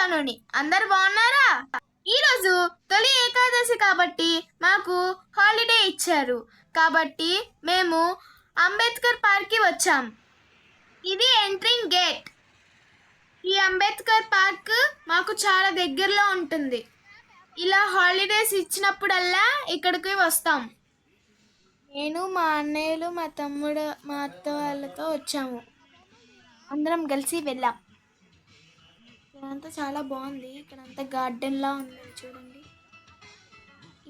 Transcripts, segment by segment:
వచ్చానుని అందరు బాగున్నారా? ఈరోజు తొలి ఏకాదశి కాబట్టి మాకు హాలిడే ఇచ్చారు. కాబట్టి మేము అంబేద్కర్ పార్క్కి వచ్చాం. ఇది ఎంట్రింగ్ గేట్. ఈ అంబేద్కర్ పార్క్ మాకు చాలా దగ్గరలో ఉంటుంది. ఇలా హాలిడేస్ ఇచ్చినప్పుడల్లా ఇక్కడికి వస్తాం. నేను మా అన్నయ్యలు మా తమ్ముడు మా అత్త వాళ్ళతో వచ్చాము. అందరం కలిసి వెళ్ళాం. ఇదంతా చాలా బాగుంది. ఇక్కడంతా గార్డెన్లా ఉంది చూడండి.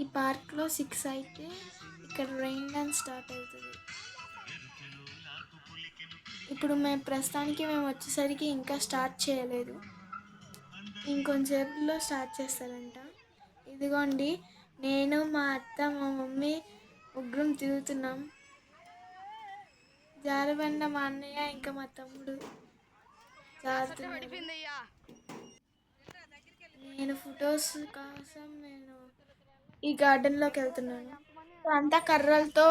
ఈ పార్క్లో సిక్స్ అయితే ఇక్కడ రెయిన్ డాన్స్ స్టార్ట్ అవుతుంది. ఇప్పుడు మేము ప్రస్తుతానికి మేము వచ్చేసరికి ఇంకా స్టార్ట్ చేయలేదు. ఇంకొంచెంసేపులో స్టార్ట్ చేస్తారంట. ఇదిగోండి నేను మా అత్త మా మమ్మీ ముగ్గురం తిరుగుతున్నాం. జారబండ మా అన్నయ్య ఇంకా మా తమ్ముడు జారుతున్నారు. నేను ఫొటోస్ కోసం నేను ఈ గార్డెన్లోకి వెళ్తున్నాను. అంతా కర్రలతో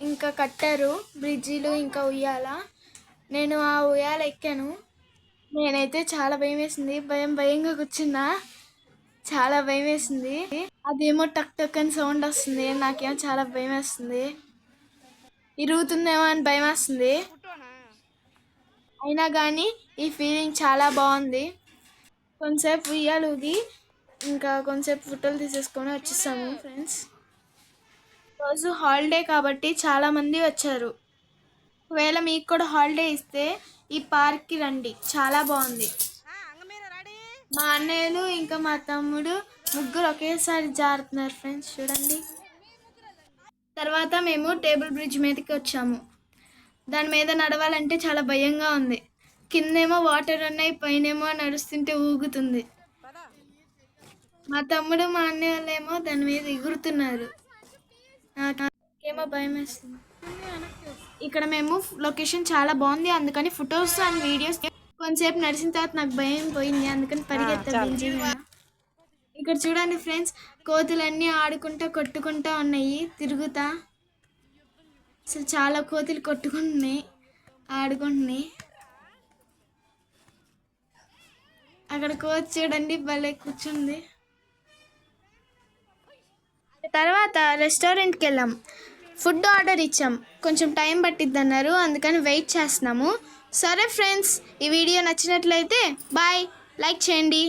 ఇంకా కట్టారు. బ్రిడ్జిలు ఇంకా ఉయ్యాల. నేను ఆ ఉయ్యాల ఎక్కాను. నేనైతే చాలా భయం వేసింది భయం భయంగా కూర్చున్నా. చాలా భయం వేసింది అదేమో టక్ టక్ అని సౌండ్ వస్తుంది. నాకేమో చాలా భయం వేస్తుంది ఇరుగుతుందేమో అని భయం వేస్తుంది అయినా కానీ ఈ ఫీలింగ్ చాలా బాగుంది. కొంతసేపు ఉయ్యాలు ఊగి ఇంకా కొంతసేపు ఫోటోలు తీసేసుకొని వచ్చేసాము ఫ్రెండ్స్ రోజు హాలిడే కాబట్టి చాలామంది వచ్చారు. ఒకవేళ మీకు కూడా హాలిడే ఇస్తే ఈ పార్క్కి రండి. చాలా బాగుంది. మా అన్నయ్యలు ఇంకా మా తమ్ముడు ముగ్గురు ఒకేసారి జారుతున్నారు ఫ్రెండ్స్ చూడండి. తర్వాత మేము టేబుల్ బ్రిడ్జ్ మీదకి వచ్చాము. దాని మీద నడవాలంటే చాలా భయంగా ఉంది. కిందేమో వాటర్ ఉన్నాయి పైనేమో నడుస్తుంటే ఊగుతుంది. మా తమ్ముడు మా అన్నయ్య వాళ్ళేమో దాని మీద ఎగురుతున్నారు. నాకేమో భయం వేస్తుంది. ఇక్కడ మేము లొకేషన్ చాలా బాగుంది అందుకని ఫొటోస్ అండ్ వీడియోస్ కొంతసేపు నడిచిన తర్వాత నాకు భయం పోయింది అందుకని పరిగెత్తా. ఇక్కడ చూడండి ఫ్రెండ్స్ కోతులన్నీ ఆడుకుంటా కొట్టుకుంటా ఉన్నాయి తిరుగుతా. అసలు చాలా కోతులు కొట్టుకుంటున్నాయి ఆడుకుంటున్నాయి. అక్కడ కోతి చూడండి భలే కూర్చుంది. తర్వాత రెస్టారెంట్కి వెళ్ళాం ఫుడ్ ఆర్డర్ ఇచ్చాం. కొంచెం టైం పట్టిద్ది అన్నారు అందుకని వెయిట్ చేస్తున్నాము. సరే ఫ్రెండ్స్ ఈ వీడియో నచ్చినట్లయితే బాయ్ లైక్ చేయండి.